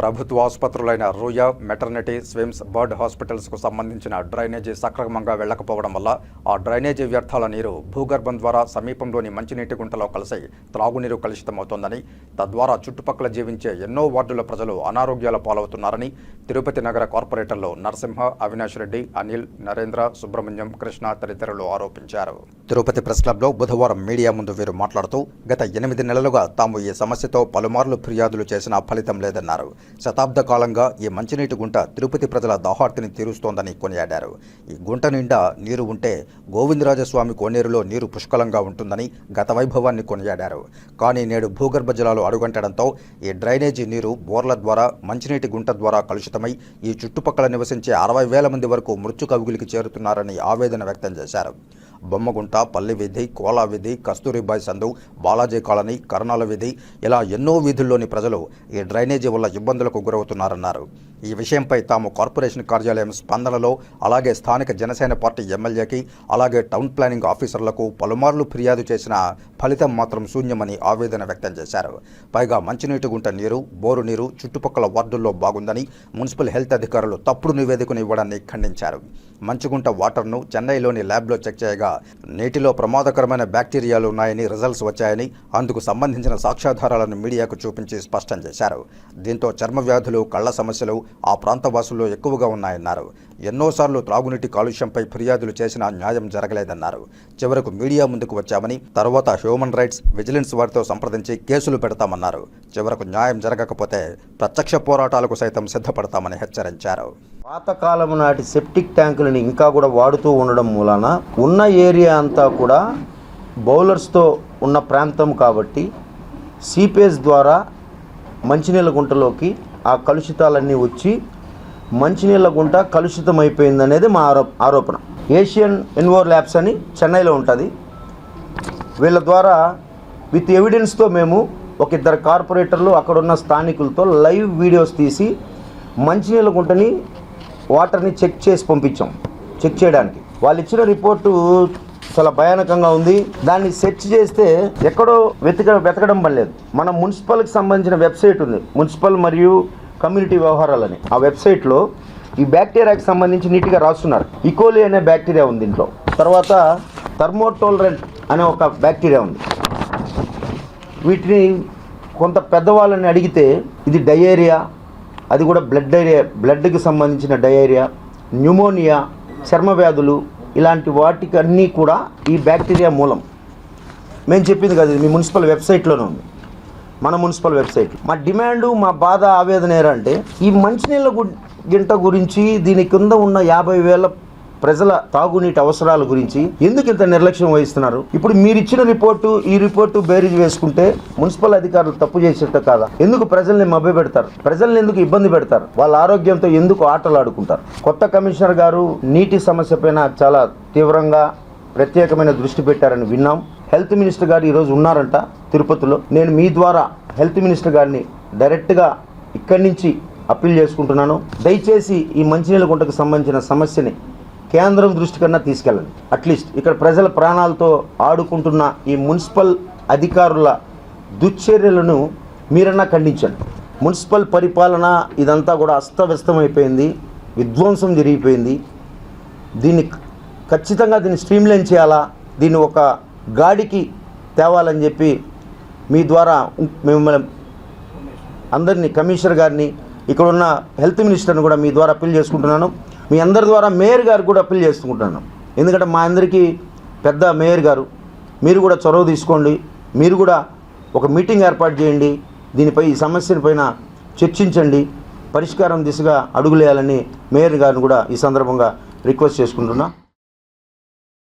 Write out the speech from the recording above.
ప్రభుత్వ ఆసుపత్రులైన Ruia maternity SVIMS bird హాస్పిటల్స్కు సంబంధించిన డ్రైనేజీ సక్రమంగా వెళ్ళకపోవడం వల్ల ఆ డ్రైనేజీ వ్యర్థాల నీరు భూగర్భం ద్వారా సమీపంలోని మంచినీటి గుంటలో కలిసి త్రాగునీరు కలుషితమవుతోందని తద్వారా చుట్టుపక్కల జీవించే ఎన్నో వార్డుల ప్రజలు అనారోగ్యాల పాలవుతున్నారని తిరుపతి నగర కార్పొరేటర్లు నరసింహ అవినాష్ రెడ్డి అనిల్ నరేంద్ర సుబ్రహ్మణ్యం కృష్ణ తదితరులు ఆరోపించారు. తిరుపతి ప్రెస్ క్లబ్లో బుధవారం మీడియా ముందు వీరు మాట్లాడుతూ గత ఎనిమిది నెలలుగా తాము ఈ సమస్యతో పలుమార్లు ఫిర్యాదులు చేసినా ఫలితం లేదన్నారు. శతాబ్ద కాలంగా ఈ మంచినీటి గుంట తిరుపతి ప్రజల దాహార్తిని తీరుస్తోందని కొనియాడారు. ఈ గుంట నిండా నీరు ఉంటే గోవిందరాజస్వామి కోనేరులో నీరు పుష్కలంగా ఉంటుందని గత వైభవాన్ని కొనియాడారు. కానీ నేడు భూగర్భ జలాలు అడుగంటడంతో ఈ డ్రైనేజీ నీరు బోర్ల ద్వారా మంచినీటి గుంట ద్వారా కలుషితమై ఈ చుట్టుపక్కల నివసించే అరవై వేల మంది వరకు మృత్యు కవుగులికి చేరుతున్నారని ఆవేదన వ్యక్తం చేశారు. బొమ్మగుంట పల్లి వీధి కోలా వీధి కస్తూరిబాయి సందు బాలాజీ కాలనీ కరణాల వీధి ఇలా ఎన్నో వీధుల్లోని ప్రజలు ఈ డ్రైనేజీ వల్ల ఇబ్బందులకు గురవుతున్నారన్నారు. ఈ విషయంపై తాము కార్పొరేషన్ కార్యాలయం స్పందనలో అలాగే స్థానిక జనసేన పార్టీ ఎమ్మెల్యేకి అలాగే టౌన్ ప్లానింగ్ ఆఫీసర్లకు పలుమార్లు ఫిర్యాదు చేసిన ఫలితం మాత్రం శూన్యమని ఆవేదన వ్యక్తం చేశారు. పైగా మంచినీటి గుంట నీరు బోరు నీరు చుట్టుపక్కల వార్డుల్లో బాగుందని మున్సిపల్ హెల్త్ అధికారులు తప్పుడు నివేదికను ఇవ్వడాన్ని ఖండించారు. మంచుగుంట వాటర్ను చెన్నైలోని ల్యాబ్లో చెక్ చేయగా నీటిలో ప్రమాదకరమైన బ్యాక్టీరియాలు ఉన్నాయని రిజల్ట్స్ వచ్చాయని అందుకు సంబంధించిన సాక్ష్యాధారాలను మీడియాకు చూపించి స్పష్టం చేశారు. దీంతో చర్మ వ్యాధులు కళ్ళ సమస్యలు ఆ ప్రాంత వాసుల్లో ఎక్కువగా ఉన్నాయన్నారు. ఎన్నోసార్లు త్రాగునీటి కాలుష్యంపై ఫిర్యాదులు చేసినా న్యాయం జరగలేదన్నారు. చివరకు మీడియా ముందుకు వచ్చామని తర్వాత హ్యూమన్ రైట్స్ విజిలెన్స్ వారితో సంప్రదించి కేసులు పెడతామన్నారు. చివరకు న్యాయం జరగకపోతే ప్రత్యక్ష పోరాటాలకు సైతం సిద్ధపడతామని హెచ్చరించారు. పాతకాలం నాటి సెప్టిక్ ట్యాంకులను ఇంకా కూడా వాడుతూ ఉండడం మూలాన ఉన్న ఏరియా అంతా కూడా బౌలర్స్తో ఉన్న ప్రాంతం కాబట్టి సీపేజ్ ద్వారా మంచినీళ్ళ గుంటలోకి ఆ కలుషితాలన్నీ వచ్చి మంచినీళ్ళ గుంట కలుషితం అయిపోయిందనేది మా ఆరో ఆరోపణ. ఏషియన్ ఎన్వోర్ ల్యాబ్స్ అని చెన్నైలో ఉంటుంది. వీళ్ళ ద్వారా విత్ ఎవిడెన్స్తో మేము ఒక ఇద్దరు కార్పొరేటర్లు అక్కడున్న స్థానికులతో లైవ్ వీడియోస్ తీసి మంచినీళ్ళ గుంటని వాటర్ని చెక్ చేసి పంపించాం. చెక్ చేయడానికి. వాళ్ళు ఇచ్చిన రిపోర్టు చాలా భయానకంగా ఉంది. దాన్ని సెర్చ్ చేస్తే ఎక్కడో వెతక వెతకడం పనిలేదు మన మున్సిపల్కి సంబంధించిన వెబ్సైట్ ఉంది. మున్సిపల్ మరియు కమ్యూనిటీ వ్యవహారాలని. ఆ వెబ్సైట్లో ఈ బ్యాక్టీరియాకి సంబంధించి నీట్గా రాస్తున్నారు. E. ఇకోలి అనే బ్యాక్టీరియా ఉంది దీంట్లో తర్వాత థర్మోటోలరెంట్ అనే ఒక బ్యాక్టీరియా ఉంది. వీటిని కొంత పెద్దవాళ్ళని అడిగితే ఇది డయేరియా అది కూడా బ్లడ్ డైరియా బ్లడ్కి సంబంధించిన డయేరియా న్యూమోనియా చర్మ వ్యాధులు ఇలాంటి వాటికి అన్నీ కూడా ఈ బ్యాక్టీరియా మూలం. మేము చెప్పింది కదా మీ మున్సిపల్ వెబ్సైట్లోనే ఉంది. మన మున్సిపల్ వెబ్సైట్. మా డిమాండు మా బాధ ఆవేదన ఏరంటే ఈ మంచినీళ్ళ గు- గింట గురించి దీని కింద ఉన్న యాభై వేల ప్రజల తాగునీటి అవసరాల గురించి ఎందుకు ఇంత నిర్లక్ష్యం వహిస్తున్నారు? ఇప్పుడు మీరు ఇచ్చిన రిపోర్టు ఈ రిపోర్టు బేరీజ్ వేసుకుంటే మున్సిపల్ అధికారులు తప్పు చేసేట్టు కాదా? ఎందుకు ప్రజల్ని మభ్య పెడతారు? ప్రజల్ని ఎందుకు ఇబ్బంది పెడతారు? వాళ్ళ ఆరోగ్యంతో ఎందుకు ఆటలు ఆడుకుంటారు? కొత్త కమిషనర్ గారు నీటి సమస్య పైన చాలా తీవ్రంగా ప్రత్యేకమైన దృష్టి పెట్టారని విన్నాం. హెల్త్ మినిస్టర్ గారు ఈరోజు ఉన్నారంట తిరుపతిలో. నేను మీ ద్వారా హెల్త్ మినిస్టర్ గారిని డైరెక్ట్గా ఇక్కడి నుంచి అప్పీల్ చేసుకుంటున్నాను. దయచేసి ఈ మంచినీళ్ళ గుంటకు సంబంధించిన సమస్యని కేంద్రం దృష్టి కన్నా తీసుకెళ్ళండి. అట్లీస్ట్ ఇక్కడ ప్రజల ప్రాణాలతో ఆడుకుంటున్న ఈ మున్సిపల్ అధికారుల దుశ్చర్యలను మీరన్నా ఖండించండి. మున్సిపల్ పరిపాలన ఇదంతా కూడా అస్తవ్యస్తమైపోయింది విధ్వంసం జరిగిపోయింది. దీన్ని ఖచ్చితంగా దీన్ని స్ట్రీమ్లైన్ చేయాలా? దీన్ని ఒక గాడికి తేవాలని చెప్పి మీ ద్వారా మిమ్మల్ని అందరినీ కమిషనర్ గారిని ఇక్కడ ఉన్న హెల్త్ మినిస్టర్ని కూడా మీ ద్వారా అప్పీల్ చేసుకుంటున్నాను. మీ అందరి ద్వారా మేయర్ గారు కూడా అప్పీల్ చేసుకుంటున్నాను. ఎందుకంటే మా అందరికీ పెద్ద మేయర్ గారు మీరు కూడా చొరవ తీసుకోండి మీరు కూడా ఒక మీటింగ్ ఏర్పాటు చేయండి దీనిపై ఈ సమస్యల పైన చర్చించండి పరిష్కారం దిశగా అడుగులేయాలని మేయర్ గారిని కూడా ఈ సందర్భంగా రిక్వెస్ట్ చేసుకుంటున్నా.